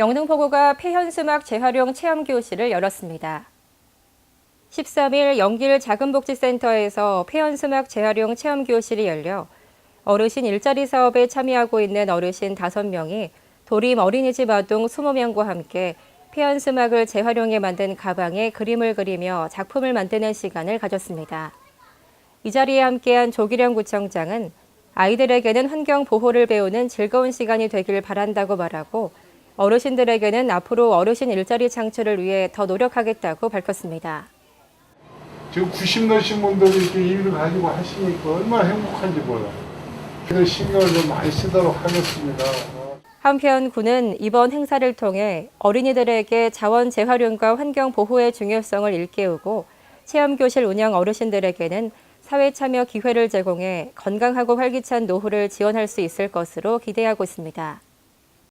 영등포구가 폐현수막 재활용 체험교실을 열었습니다. 13일 영길 자금복지센터에서 폐현수막 재활용 체험교실이 열려 어르신 일자리 사업에 참여하고 있는 어르신 5명이 도림 어린이집 아동 20명과 함께 폐현수막을 재활용해 만든 가방에 그림을 그리며 작품을 만드는 시간을 가졌습니다. 이 자리에 함께한 조기령 구청장은 아이들에게는 환경 보호를 배우는 즐거운 시간이 되길 바란다고 말하고 어르신들에게는 앞으로 어르신 일자리 창출을 위해 더 노력하겠다고 밝혔습니다. 지금 90 넣으신 분들이 이렇게 일을 가지고 하시니까 얼마나 행복한지 몰라요. 그래서 신경을 좀 많이 쓰도록 하겠습니다. 한편 군은 이번 행사를 통해 어린이들에게 자원 재활용과 환경 보호의 중요성을 일깨우고 체험교실 운영 어르신들에게는 사회 참여 기회를 제공해 건강하고 활기찬 노후를 지원할 수 있을 것으로 기대하고 있습니다.